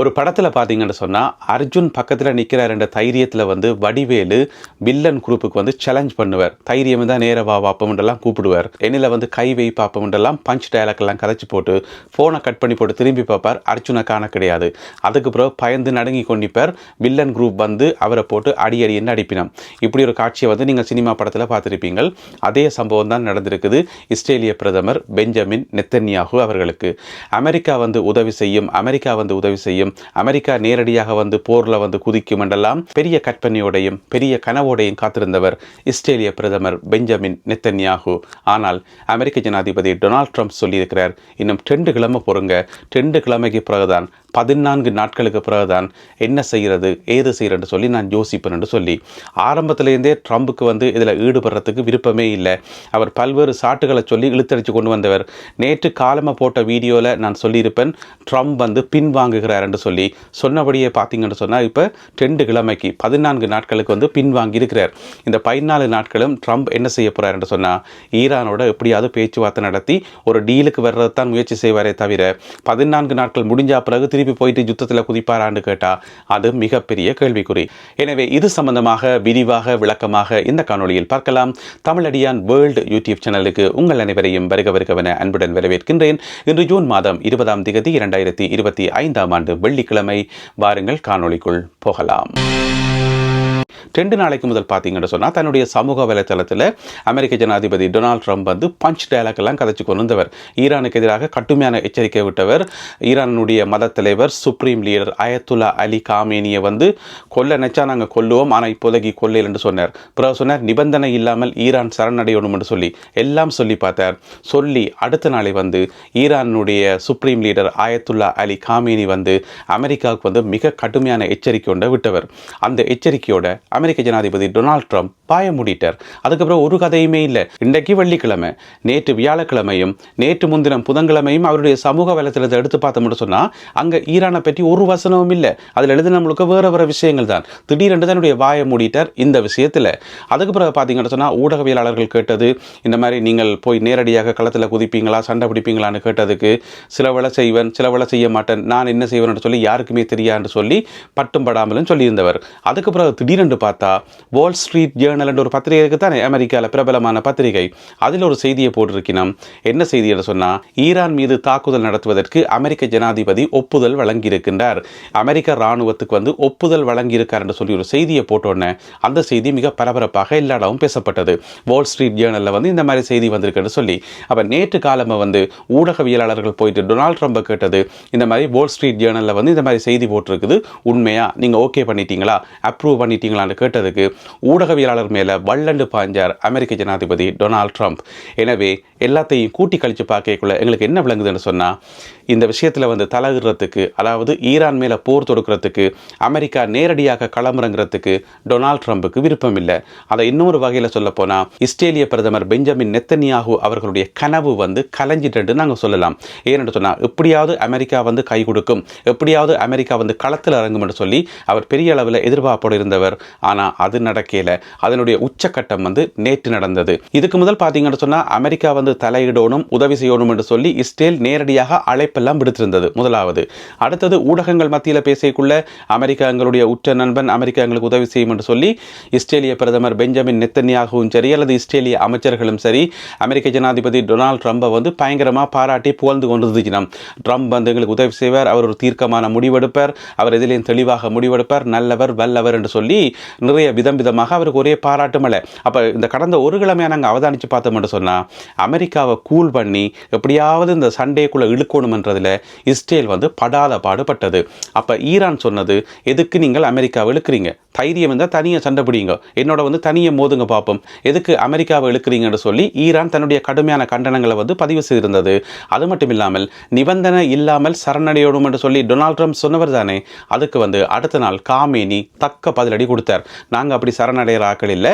ஒரு படத்தில் பார்த்தீங்கன்னு சொன்னால் அர்ஜுன் பக்கத்தில் நிற்கிறார் என்ற தைரியத்தில் வந்து வடிவேலு வில்லன் குரூப்புக்கு வந்து சேலஞ்ச் பண்ணுவார். தைரியம் தான் நேரவா வாப்பமெண்டெல்லாம் கூப்பிடுவார். என்னில் வந்து கை வை பார்ப்பமெண்டெல்லாம் பஞ்ச் டயலாக் எல்லாம் போட்டு ஃபோனை கட் பண்ணி போட்டு திரும்பி பார்ப்பார். அர்ஜுனை காண கிடையாது. அதுக்கு பிறகு பயந்து நடுங்கி கொண்டிப்பார் வில்லன் குரூப் வந்து அவரை போட்டு அடி அடி என்ன அடிப்பினான் இப்படி ஒரு காட்சியை வந்து நீங்கள் சினிமா படத்தில் பார்த்துருப்பீங்கள். அதே சம்பவம் தான் நடந்திருக்குது. இஸ்ரேலிய பிரதமர் பெஞ்சமின் நெத்தன்யாகு அவர்களுக்கு. அமெரிக்கா வந்து உதவி செய்யும் அமெரிக்கா வந்து உதவி செய்யும் அமெரிக்கா நேரடியாக வந்து போரில் வந்து குதிக்கும் என்றெல்லாம் பெரிய கற்பனையோடையும் பெரிய கனவோடையும் காத்திருந்தவர் இஸ்ரேலிய பிரதமர் பெஞ்சமின் நெத்தன்யாகு. ஆனால் அமெரிக்க ஜனாதிபதி டொனால்ட் ட்ரம்ப் சொல்லியிருக்கிறார் இன்னும் ரெண்டு கிழமை பொறுங்க ரெண்டு கிழமைக்கு பிறகுதான் பதினான்கு நாட்களுக்கு பிறகுதான் என்ன செய்கிறது ஏது செய்கிறன்னு சொல்லி நான் யோசிப்பேன்னு சொல்லி ஆரம்பத்திலேருந்தே ட்ரம்புக்கு வந்து இதில் ஈடுபடுறதுக்கு விருப்பமே இல்லை. அவர் பல்வேறு சாட்டுகளை சொல்லி இழுத்தடிச்சு கொண்டு வந்தவர். நேற்று காலமாக போட்ட வீடியோவில் நான் சொல்லியிருப்பேன் ட்ரம்ப் வந்து பின்வாங்குகிறார்னு சொல்லி. சொன்னபடியே பார்த்தீங்கன்னு சொன்னால் இப்போ ரெண்டு கிழமைக்கு பதினான்கு நாட்களுக்கு வந்து பின்வாங்கி இருக்கிறார் இந்த பதினாலு நாட்களும் ட்ரம்ப் என்ன செய்ய போகிறாருன்னு சொன்னால் ஈரானோட எப்படியாவது பேச்சுவார்த்தை நடத்தி ஒரு டீலுக்கு வர்றது தான் முயற்சி செய்வாரே தவிர பதினான்கு நாட்கள் முடிஞ்ச பிறகு திருப்பி போயிட்டு யுத்தத்தில் குதிப்பாரான்னு கேட்டால் அது மிகப்பெரிய கேள்விக்குறி. எனவே இது சம்பந்தமாக விரிவாக விளக்கமாக இந்த காணொளியில் பார்க்கலாம். தமிழடியான் வேர்ல்டு யூடியூப் சேனலுக்கு உங்கள் அனைவரையும் வருக வருகவென அன்புடன் வரவேற்கின்றேன். இன்று ஜூன் மாதம் இருபதாம் திகதி இரண்டாயிரத்தி இருபத்தி ஐந்தாம் ஆண்டு வெள்ளிக்கிழமை. வாருங்கள் காணொளிக்குள் போகலாம். ரெண்டு நாளைக்கு முதல் பார்த்தீங்கன்னு சொன்னால் தன்னுடைய சமூக வலைத்தளத்தில் அமெரிக்க ஜனாதிபதி டொனால்ட் ட்ரம்ப் வந்து பஞ்ச் டயலாக் எல்லாம் கதைச்சு கொண்டு வந்தவர் ஈரானுக்கு எதிராக கடுமையான எச்சரிக்கை விட்டவர். ஈரானுடைய மத தலைவர் சுப்ரீம் லீடர் அயத்துல்லா அலி காமேனியை வந்து கொல்ல நினச்சா நாங்கள் கொல்லுவோம் ஆனால் இப்போதைக்கு கொல்லையில் என்று சொன்னார். பிறகு சொன்னார் நிபந்தனை இல்லாமல் ஈரான் சரணடையணும் என்று சொல்லி. எல்லாம் சொல்லி பார்த்தார். சொல்லி அடுத்த நாளை வந்து ஈரானுடைய supreme leader Ayatollah Ali Khamenei வந்து அமெரிக்காவுக்கு வந்து மிக கடுமையான எச்சரிக்கை ஒன்றை விட்டவர். அந்த எச்சரிக்கையோட அமெரிக்க ஜனாதிபதி டொனால்ட் ட்ரம்ப் பாய மூடிட்டார். அதுக்கப்புறம் ஒரு கதையுமே இல்லை. இன்றைக்கு வெள்ளிக்கிழமை நேற்று வியாழக்கிழமையும் நேற்று முன்தினம் புதன்கிழமையும் அவருடைய சமூக வலைத்தளத்தை எடுத்து பார்த்தோம்னு சொன்னால் அங்கே ஈரானை பற்றி ஒரு வசனமும் இல்லை. அதில் எழுதின நம்மளுக்கு வேறு வேறு விஷயங்கள் தான். திடீரென்று தன்னுடைய வாயை மூடிட்டார் இந்த விஷயத்தில். அதுக்கு பிறகு பார்த்தீங்கன்னு சொன்னால் ஊடகவியலாளர்கள் கேட்டது இந்த மாதிரி நீங்கள் போய் நேரடியாக களத்தில் குதிப்பீங்களா சண்டை பிடிப்பீங்களான்னு கேட்டதுக்கு சில வேலை செய்வேன் சில வேலை செய்ய மாட்டேன் நான் என்ன செய்வேன் சொல்லி யாருக்குமே தெரியான்னு சொல்லி பட்டும் படாமலும் சொல்லியிருந்தவர். அதுக்கு பிறகு திடீரென்று பார்த்து பார்த்தா வால் ஸ்ட்ரீட் ஜேர்னல் ஒரு பத்திரிகை இருக்குது தானே அமெரிக்காவில் பிரபலமான பத்திரிகை. அதில் ஒரு செய்தியை போட்டிருக்கணும் என்ன செய்தி என்று சொன்னால் ஈரான் மீது தாக்குதல் நடத்துவதற்கு அமெரிக்க ஜனாதிபதி ஒப்புதல் வழங்கியிருக்கின்றார். அமெரிக்க இராணுவத்துக்கு வந்து ஒப்புதல் வழங்கியிருக்கார் என்று சொல்லி ஒரு செய்தியை போட்டோன்னே அந்த செய்தி மிக பரபரப்பாக எல்லா இடமும் பேசப்பட்டது. வால் ஸ்ட்ரீட் ஜேர்னலில் வந்து இந்த மாதிரி செய்தி வந்திருக்குன்னு சொல்லி. அப்போ நேற்று காலமாக வந்து ஊடகவியலாளர்கள் போயிட்டு டொனால்ட் ட்ரம்பை கேட்டது இந்த மாதிரி வால் ஸ்ட்ரீட் ஜேர்னலில் வந்து இந்த மாதிரி செய்தி போட்டிருக்குது உண்மையாக நீங்கள் ஓகே பண்ணிட்டீங்களா? அப்ரூவ் பண்ணிட்டீங்களான்னு கேட்டதுக்கு ஊடகவியலாளர் மேலே வள்ளண்டு பாய்ஞ்சார் அமெரிக்க ஜனாதிபதி டொனால்ட் ட்ரம்ப். எனவே எல்லாத்தையும் கூட்டி கழித்து பார்க்கக்குள்ள எங்களுக்கு என்ன விளங்குதுன்னு சொன்னால் இந்த விஷயத்தில் வந்து தலையிடுறதுக்கு அதாவது ஈரான் மேலே போர் தொடுக்கிறதுக்கு அமெரிக்கா நேரடியாக களமிறங்கிறதுக்கு டொனால்ட் ட்ரம்புக்கு விருப்பம் இல்லை அதை இன்னொரு வகையில் சொல்லப்போனால் இஸ்ரேலிய பிரதமர் பெஞ்சமின் நெத்தனியாகு அவர்களுடைய கனவு வந்து கலைஞ்சிட்டு நாங்கள் சொல்லலாம். ஏனென்று சொன்னால் எப்படியாவது அமெரிக்கா வந்து கை கொடுக்கும் எப்படியாவது அமெரிக்கா வந்து களத்தில் இறங்கும் என்று சொல்லி அவர் பெரிய அளவில் எதிர்பார்ப்போடு இருந்தவர். ஆனால் அது நடக்கல. அதனுடைய உச்சக்கட்டம் வந்து நேற்று நடந்தது. இதுக்கு முதல் பார்த்தீங்கன்னு சொன்னால் அமெரிக்கா வந்து தலையிடணும் உதவி செய்யணும் என்று சொல்லி இஸ்ரேல் நேரடியாக அழைப்பெல்லாம் விடுத்திருந்தது. முதலாவது. அடுத்தது ஊடகங்கள் மத்தியில் பேசியக்குள்ள அமெரிக்கா எங்களுடைய உற்ற நண்பன் அமெரிக்கா எங்களுக்கு உதவி செய்யும் என்று சொல்லி இஸ்ரேலிய பிரதமர் பெஞ்சமின் நெத்தன்யாகவும் சரி அல்லது இஸ்ரேலிய அமைச்சர்களும் சரி அமெரிக்க ஜனாதிபதி டொனால்ட் ட்ரம்பை வந்து பயங்கரமாக பாராட்டி புகழ்ந்து கொண்டு தினம் ட்ரம்ப் வந்து எங்களுக்கு உதவி செய்வார் அவர் ஒரு தீர்க்கமான முடிவெடுப்பார் அவர் எதிலையும் தெளிவாக முடிவெடுப்பார் நல்லவர் வல்லவர் என்று சொல்லி நிறைய விதம் விதமாக அவருக்கு ஒரே பாராட்டு மலை அப்போ இந்த கடந்த ஒரு கிழமையாக நாங்கள் அவதானித்து பார்த்தோம்னு சொன்னால் அமெரிக்காவை கூல் பண்ணி எப்படியாவது இந்த சண்டேக்குள்ளே இழுக்கணுமன்றதில் இஸ்ரேல் வந்து படாத பாடுபட்டது. அப்போ ஈரான் சொன்னது எதுக்கு நீங்கள் அமெரிக்காவை இழுக்கிறீங்க? தைரியம் இருந்தால் தனியாக சண்டை பிடிங்க. என்னோட வந்து தனியை மோதுங்க பார்ப்போம். எதுக்கு அமெரிக்காவை இழுக்கிறீங்கன்னு சொல்லி ஈரான் தன்னுடைய கடுமையான கண்டனங்களை வந்து பதிவு செய்திருந்தது. அது மட்டும் இல்லாமல் நிபந்தனை இல்லாமல் சரணடையணும் என்று சொல்லி டொனால்ட் ட்ரம்ப் சொன்னவர் தானே அதுக்கு வந்து அடுத்த நாள் காமேனி தக்க பதிலடி கொடுத்தார். நாங்கள் அப்படி சரணடைகிற ஆக்கள் இல்லை.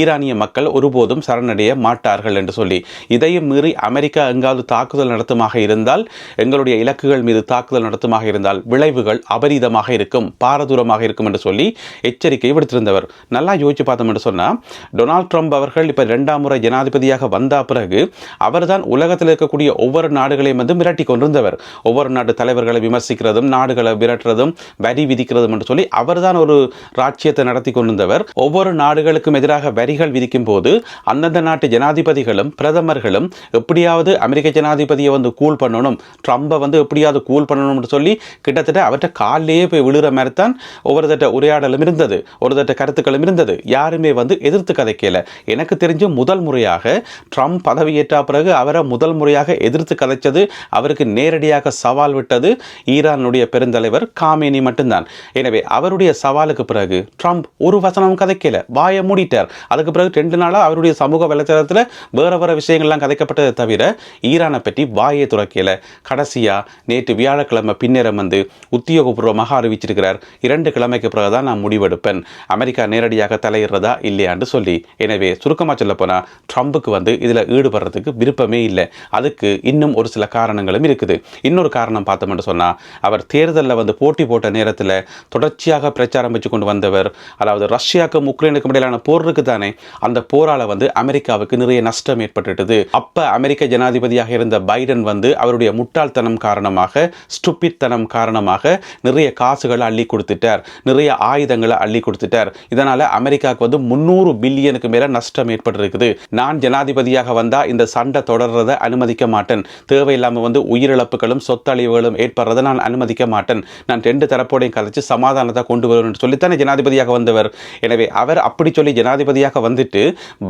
ஈரானிய மக்கள் ஒருபோதும் சரணடைய மாட்டார்கள் என்று சொல்லி. இதையும் மீறி அமெரிக்கா எங்காவது தாக்குதல் நடத்துமாக இருந்தால் எங்களுடைய இலக்குகள் மீது தாக்குதல் நடத்துமாக இருந்தால் விளைவுகள் அபரீதமாக இருக்கும் பாரதூரமாக இருக்கும் என்று சொல்லி எச்சரிக்கை விடுத்திருந்தவர். நல்லா யோசிச்சு பார்த்தோம் என்று சொன்னால் டொனால்ட் ட்ரம்ப் அவர்கள் இப்போ ரெண்டாம் முறை ஜனாதிபதியாக வந்த பிறகு அவர்தான் உலகத்தில் இருக்கக்கூடிய ஒவ்வொரு நாடுகளையும் வந்து மிரட்டி கொண்டிருந்தவர். ஒவ்வொரு நாட்டு தலைவர்களை விமர்சிக்கிறதும் நாடுகளை விரட்டுறதும் வரி விதிக்கிறதும் என்று சொல்லி அவர்தான் ஒரு ராஜ்யத்தை நடத்தி கொண்டிருந்தவர் ஒவ்வொரு நாடுகளுக்கும் எதிராக வரிகள் விதிக்கும் போது அந்தந்த நாட்டு ஜனாதிபதிகளும் பிரதமர்களும் எப்படியாவது அமெரிக்க ஜனாதிபதியை வந்து கூல் பண்ணணும் ட்ரம்பை வந்து எப்படியாவது கூல் பண்ணணும்னு சொல்லி கிட்டத்தட்ட அவர்கிட்ட காலிலேயே போய் விழுகிற மாதிரி தான் ஒவ்வொரு தட்ட உரையாடலும் இருந்தது ஒரு தட்ட கருத்துக்களும் இருந்தது. யாருமே வந்து எதிர்த்து கதைக்கல. எனக்கு தெரிஞ்சு முதல் முறையாக ட்ரம்ப் பதவியேற்ற பிறகு அவரை முதல் முறையாக எதிர்த்து கதைச்சது அவருக்கு நேரடியாக சவால் விட்டது ஈரானுடைய பெருந்தலைவர் காமேனி மட்டும்தான். எனவே அவருடைய சவாலுக்கு பிறகு ட்ரம்ப் ஒரு வசனம் கதைக்கல. வாயை மூடிட்டார். அதுக்கு பிறகு ரெண்டு நாளாக அவருடைய சமூக வலைத்தளத்தில் வேற வேற விஷயங்கள்லாம் கதைக்கப்பட்டதை தவிர ஈரானை பற்றி வாயை துறக்கல. கடைசியாக நேற்று வியாழக்கிழமை பின்னேறம் வந்து உத்தியோகபூர்வமாக அறிவிச்சிருக்கிறார். இரண்டு கிழமைக்கு பிறகு தான் நான் முடிவெடுப்பேன். அமெரிக்கா நேரடியாக தலையிடுறதா இல்லையான்னு சொல்லி. எனவே சுருக்கமாக சொல்ல போனால் ட்ரம்புக்கு வந்து இதில் ஈடுபடுறதுக்கு விருப்பமே இல்லை. அதுக்கு இன்னும் ஒரு சில காரணங்களும் இருக்குது. இன்னொரு காரணம் பார்த்தோம்னு சொன்னால் அவர் தேர்தலில் வந்து போட்டி போட்ட நேரத்தில் தொடர்ச்சியாக பிரச்சாரம் வச்சு கொண்டு வந்தவர் அதாவது ரஷ்யாவுக்கும் உக்ரைனுக்கும் இடையிலான போர் இருக்கு தானே? அந்த போரால் வந்து அமெரிக்காவுக்கு நிறைய நஷ்டம் ஏற்பட்டுட்டது. அப்போ அமெரிக்க ஜனாதிபதியாக இருந்த பைடன் வந்து அவருடைய முட்டாள்தனம் காரணமாக ஸ்டுப்பித்தனம் காரணமாக நிறைய காசுகளை அள்ளி கொடுத்துட்டார். நிறைய ஆயுதங்களை அள்ளி கொடுத்துட்டார். இதனால் அமெரிக்காவுக்கு வந்து முந்நூறு பில்லியனுக்கு மேலே நஷ்டம் ஏற்பட்டிருக்குது. நான் ஜனாதிபதியாக வந்தால் இந்த சண்டை தொடர்றதை அனுமதிக்க மாட்டேன். தேவையில்லாமல் வந்து உயிரிழப்புகளும் சொத்தழிவுகளும் ஏற்படுறதை நான் அனுமதிக்க மாட்டேன். நான் ரெண்டு தரப்போடையும் கதைச்சு சமாதானத்தை கொண்டு வருவேன் சொல்லித்தானே ஜனாதிபதியாக வந்தவர்? எனவே அவர் அப்படி சொல்லி ஜனாதிபதியாக வந்துட்டு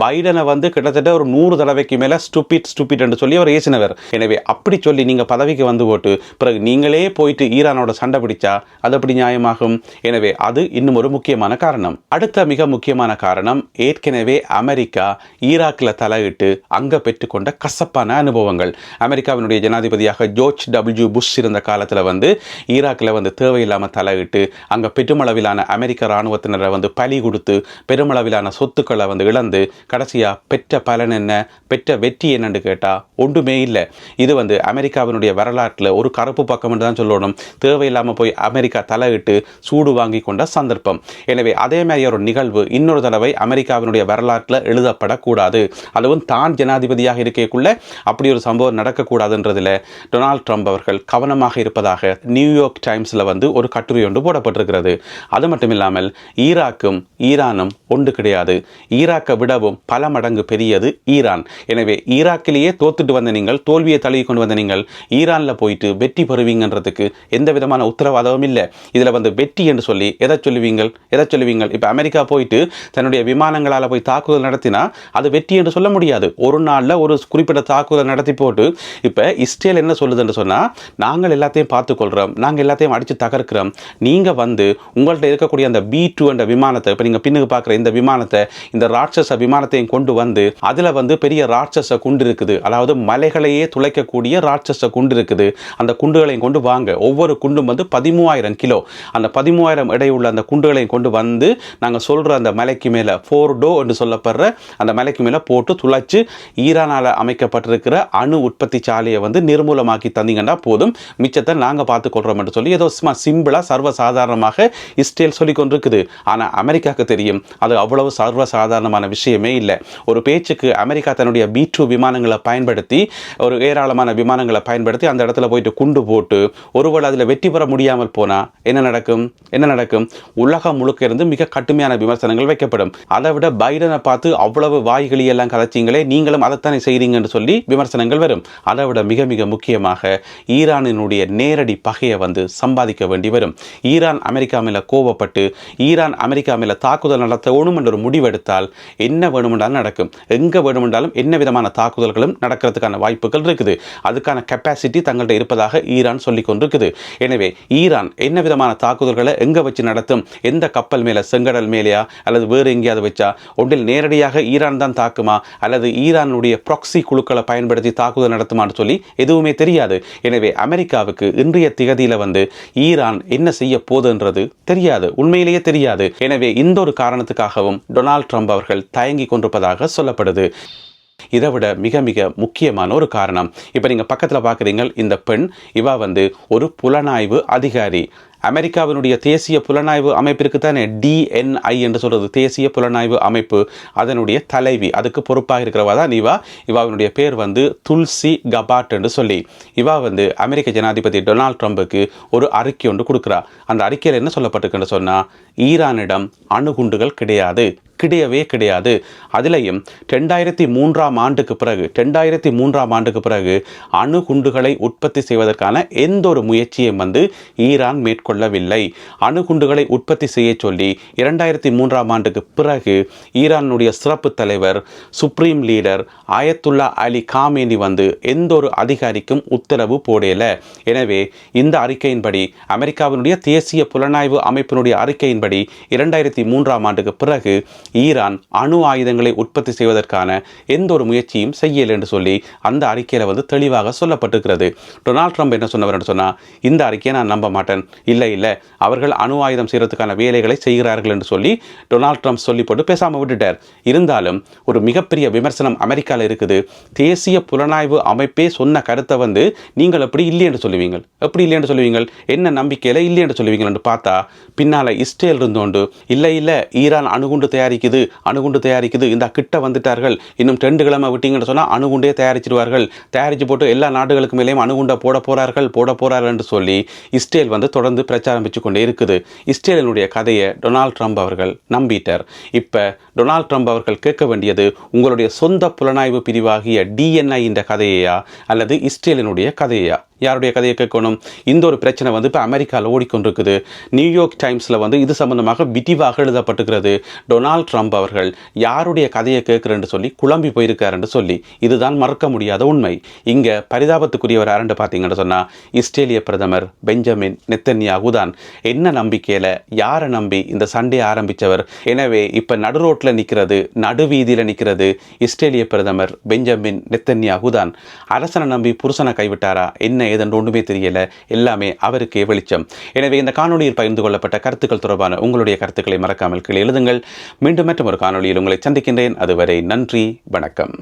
பைடனை வந்து கிட்டத்தட்ட ஒரு நூறு தடவைக்கு மேலே ஸ்டூபிட் ஸ்டூபிட் என்று சொல்லி அவர் ஏசினவர். எனவே அப்படி சொல்லி நீங்கள் பதவிக்கு வந்து போட்டு பிறகு நீங்களே போயிட்டு ஈரானோட சண்டை பிடிச்சா அது அப்படி நியாயமாகும்? எனவே அது இன்னும் ஒரு முக்கியமான காரணம். அடுத்த மிக முக்கியமான காரணம் ஏற்கனவே அமெரிக்கா ஈராக்கில் தலையிட்டு அங்கே பெற்றுக்கொண்ட கசப்பான அனுபவங்கள். அமெரிக்காவினுடைய ஜனாதிபதியாக ஜோர்ஜ் டபிள்யூ புஷ் இருந்த காலத்தில் வந்து ஈராக்கில் வந்து தேவையில்லாமல் தலையிட்டு அங்கே பெருமளவிலான அமெரிக்க இராணுவத்தினரை வந்து பலி கொடுத்து பெருமளவிலான சொத்துக்களை வந்து இழந்து கடைசியாக பெற்ற பலன் என்ன? பெற்ற வெற்றி என்னன்னு கேட்டால் ஒன்றுமே இல்லை. இது வந்து அமெரிக்காவினுடைய வரலாற்றில் ஒரு கருப்பு பக்கம் என்று தான் சொல்லணும். தேவையில்லாமல் போய் அமெரிக்கா தலையிட்டு சூடு வாங்கி கொண்ட சந்தர்ப்பம். எனவே அதே மாதிரி ஒரு நிகழ்வு இன்னொரு தடவை அமெரிக்காவினுடைய வரலாற்றில் எழுதப்படக்கூடாது. அதுவும் தான் ஜனாதிபதியாக இருக்கக்குள்ள அப்படி ஒரு சம்பவம் நடக்கக்கூடாதுன்றதில் டொனால்ட் ட்ரம்ப் அவர்கள் கவனமாக இருப்பதாக நியூயார்க் டைம்ஸில் வந்து ஒரு கட்டுரை ஒன்று போடப்பட்டிருக்கிறது. அது மட்டும் இல்லாமல் ஈராக் ஈராக்கும் ஈரானும் ஒன்று கிடையாது. ஈராக்கை விடவும் பல மடங்கு பெரியது ஈரான். எனவே ஈராக்கிலேயே தோத்துட்டு வந்த நீங்கள் தோல்வியை தழுவி கொண்டு வந்த நீங்கள் ஈரானில் போயிட்டு வெற்றி பெறுவீங்கன்றதுக்கு எந்த விதமான உத்தரவாதமும் இல்லை. இதில் வந்து வெற்றி என்று சொல்லி எதை சொல்லுவீங்கள்? எதை சொல்லுவீங்கள்? இப்போ அமெரிக்கா போயிட்டு தன்னுடைய விமானங்களால் போய் தாக்குதல் நடத்தினா அது வெற்றி என்று சொல்ல முடியாது. ஒரு நாளில் ஒரு குறிப்பிட்ட தாக்குதல் நடத்தி போட்டு இப்போ இஸ்ரேல் என்ன சொல்லுதுன்னு சொன்னால் நாங்கள் எல்லாத்தையும் பார்த்துக்கொள்கிறோம் நாங்கள் எல்லாத்தையும் அடித்து தகர்க்கிறோம். நீங்கள் வந்து உங்கள்கிட்ட இருக்கக்கூடிய அந்த பி டூ என்ற விமானத்தை இப்போ நீங்கள் பின்னுக்கு பார்க்குற இந்த விமானத்தை இந்த ராட்சச விமானத்தையும் கொண்டு வந்து அதில் வந்து பெரிய ராட்சச குண்டு இருக்குது. அதாவது மலைகளையே துளைக்கக்கூடிய ராட்சச குண்டு இருக்குது. அந்த குண்டுகளையும் கொண்டு வாங்க. ஒவ்வொரு குண்டும் வந்து பதிமூவாயிரம் கிலோ. அந்த பதிமூவாயிரம் இடையுள்ள அந்த குண்டுகளையும் கொண்டு வந்து நாங்கள் சொல்கிற அந்த மலைக்கு மேலே ஃபோர் டோ என்று சொல்லப்படுற அந்த மலைக்கு மேலே போட்டு துளைச்சு ஈரானால் அமைக்கப்பட்டிருக்கிற அணு உற்பத்தி சாலையை வந்து நிர்மூலமாக்கி தந்தீங்கன்னா போதும். மிச்சத்தை நாங்கள் பார்த்துக்கொள்கிறோம் என்று சொல்லி ஏதோ சும்மா சிம்பிளாக சர்வசாதாரணமாக இஸ்ரேல் சொல்லி கொண்டிருக்குது ஆனால் அமெரிக்காவுக்கு தெரியும். அது அவ்வளவு சர்வசாதாரணமான விஷயமே இல்லை. ஒரு பேச்சுக்கு அமெரிக்கா தன்னுடைய பி டூ விமானங்களை பயன்படுத்தி ஒரு ஏராளமான விமானங்களை பயன்படுத்தி அந்த இடத்துல போயிட்டு குண்டு போட்டு ஒருவேளை அதில் வெற்றி பெற முடியாமல் போனால் என்ன நடக்கும்? என்ன நடக்கும்? உலகம் முழுக்க இருந்து மிக கடுமையான விமர்சனங்கள் வைக்கப்படும். அதை விட பைடனை பார்த்து அவ்வளவு வாய்களி எல்லாம் கதைச்சிங்களே நீங்களும் அதைத்தானே செய்கிறீங்கன்னு சொல்லி விமர்சனங்கள் வரும். அதை விட மிக மிக முக்கியமாக ஈரானினுடைய நேரடி பகையை வந்து சம்பாதிக்க வேண்டி வரும். ஈரான் அமெரிக்கா மேலே கோபப்பட்டு ஈரான் அமெரிக்கா மேலே தாக்குதல் நடத்தணும் என்ற ஒரு முடிவெடுத்தால் என்ன வேணுமென்றாலும் நடக்கும். எங்கே வேணுமென்றாலும் என்ன விதமான தாக்குதல்களும் நடக்கிறதுக்கான வாய்ப்புகள் இருக்குது. அதுக்கான கெப்பாசிட்டி தங்கள்கிட்ட இருப்பதாக ஈரான் சொல்லி கொண்டிருக்குது. எனவே ஈரான் என்ன விதமான தாக்குதல்களை எங்கே வச்சு நடத்தும்? எந்த கப்பல் மேலே செங்கடல் மேலேயா? அல்லது வேறு எங்கேயாவது வச்சா? ஒன்றில் நேரடியாக ஈரான் தான் தாக்குமா? அல்லது ஈரானுடைய ப்ராக்சி குழுக்களை பயன்படுத்தி தாக்குதல் நடத்துமான்னு சொல்லி எதுவுமே தெரியாது. எனவே அமெரிக்காவுக்கு இன்றைய திகதியில் வந்து ஈரான் என்ன செய்ய போகுதுன்றது தெரியாது. உண்மையிலேயே தெரியாது. எனவே இந்த ஒரு காரணத்துக்காகவும் டொனால்ட் ட்ரம்ப் அவர்கள் தயங்கி கொண்டிருப்பதாக சொல்லப்படுது. இதை விட மிக மிக முக்கியமான ஒரு காரணம். இப்போ நீங்கள் பக்கத்தில் பார்க்குறீங்க இந்த பெண் இவா வந்து ஒரு புலனாய்வு அதிகாரி. அமெரிக்காவினுடைய தேசிய புலனாய்வு அமைப்பிற்கு தானே டிஎன்ஐ என்று சொல்கிறது தேசிய புலனாய்வு அமைப்பு அதனுடைய தலைவி அதுக்கு பொறுப்பாக இருக்கிறவா தான் இவா. இவாவினுடைய பேர் வந்து துல்சி கபாட் என்று சொல்லி. இவா வந்து அமெரிக்க ஜனாதிபதி டொனால்ட் ட்ரம்புக்கு ஒரு அறிக்கை ஒன்று கொடுக்குறா. அந்த அறிக்கையில் என்ன சொல்லப்பட்டிருக்குன்னு சொன்னால் ஈரானிடம் அணுகுண்டுகள் கிடையாது. கிடையவே கிடையாது. அதிலையும் ரெண்டாயிரத்தி மூன்றாம் ஆண்டுக்கு பிறகு ரெண்டாயிரத்தி மூன்றாம் ஆண்டுக்கு பிறகு அணு குண்டுகளை உற்பத்தி செய்வதற்கான எந்த ஒரு முயற்சியும் வந்து ஈரான் மேற்கொள்ளவில்லை. அணு குண்டுகளை உற்பத்தி செய்ய சொல்லி இரண்டாயிரத்தி மூன்றாம் ஆண்டுக்கு பிறகு ஈரானுடைய சிறப்பு தலைவர் supreme leader Ayatollah Ali Khamenei வந்து எந்த ஒரு அதிகாரிக்கும் உத்தரவு போடல. எனவே இந்த அறிக்கையின்படி அமெரிக்காவினுடைய தேசிய புலனாய்வு அமைப்பினுடைய அறிக்கையின்படி இரண்டாயிரத்தி மூன்றாம் ஆண்டுக்கு பிறகு ஈரான் அணு ஆயுதங்களை உற்பத்தி செய்வதற்கான எந்த ஒரு முயற்சியும் செய்யலை என்று சொல்லி அந்த அறிக்கையில் வந்து தெளிவாக சொல்லப்பட்டிருக்கிறது. டொனால்ட் ட்ரம்ப் என்ன சொன்னவர் என்று சொன்னால் இந்த அறிக்கையை நான் நம்ப மாட்டேன். இல்லை இல்லை. அவர்கள் அணு ஆயுதம் செய்கிறதுக்கான வேலைகளை செய்கிறார்கள் என்று சொல்லி டொனால்ட் ட்ரம்ப் சொல்லி போட்டு பேசாமல் விட்டுட்டார். இருந்தாலும் ஒரு மிகப்பெரிய விமர்சனம் அமெரிக்காவில் இருக்குது. தேசிய புலனாய்வு அமைப்பே சொன்ன கருத்தை வந்து நீங்கள் எப்படி இல்லை என்று சொல்லுவீங்க எப்படி இல்லை என்று சொல்லுவீங்க என்ன நம்பிக்கையில் இல்லை என்று சொல்லுவீங்க என்று பார்த்தா பின்னால் இஸ்ரேல் இருந்தோண்டு இல்லை இல்லை. ஈரான் அணுகுண்டு தயாரிக்க தயாரிக்குது அணுகுண்டு தயாரிக்குது. இந்த கிட்ட வந்துட்டார்கள். இன்னும் ரெண்டு கிழமை விட்டீங்கன்னு சொன்னால் அணுகுண்டே தயாரிச்சிருவார்கள். தயாரித்து போட்டு எல்லா நாடுகளுக்கு மேலேயும் அணுகுண்டை போட போகிறார்கள் போட போகிறார்கள் என்று சொல்லி இஸ்ரேல் வந்து தொடர்ந்து பிரச்சாரம் வச்சு கொண்டே இருக்குது. இஸ்ரேலினுடைய கதையை டொனால்ட் ட்ரம்ப் அவர்கள் நம்பிட்டார். இப்போ டொனால்ட் ட்ரம்ப் அவர்கள் கேட்க வேண்டியது உங்களுடைய சொந்த புலனாய்வு பிரிவாகிய டிஎன்ஐ இந்த கதையையா அல்லது இஸ்ரேலினுடைய கதையா யாருடைய கதையை கேட்கணும்? இந்த ஒரு பிரச்சனை வந்து இப்போ அமெரிக்காவில் ஓடிக்கொண்டிருக்குது. நியூயார்க் டைம்ஸில் வந்து இது சம்பந்தமாக விரிவாக எழுதப்பட்டுக்கிறது டொனால்ட் ட்ரம்ப் அவர்கள் யாருடைய கதையை கேட்குறேன்னு சொல்லி குழம்பி போயிருக்காருன்னு சொல்லி இதுதான் மறக்க முடியாத உண்மை. இங்கே பரிதாபத்துக்குரியவர் யாருன்னு பார்த்தீங்கன்னு சொன்னால் இஸ்ரேலிய பிரதமர் பெஞ்சமின் நெத்தன்யாகு தான் என்ன நம்பிக்கையில் யாரை நம்பி இந்த சண்டையை ஆரம்பித்தவர் எனவே இப்போ நடு ரோட்டில் நிற்கிறது நடுவீதியில் நிற்கிறது இஸ்ரேலிய பிரதமர் பெஞ்சமின் நெத்தன்யாகு தான். அரசனை நம்பி புருஷனை கைவிட்டாரா? என்ன ஏதென்று ஒன்றுமே தெரியல. எல்லாமே அவருக்கே வெளிச்சம். எனவே இந்த காணொலியில் பகிர்ந்து கொள்ளப்பட்ட கருத்துக்கள் தொடர்பான உங்களுடைய கருத்துக்களை மறக்காமல் கீழே எழுதுங்கள். மீண்டும் மற்றும் ஒரு காணொலியில் உங்களை சந்திக்கின்றேன். அதுவரை நன்றி வணக்கம்.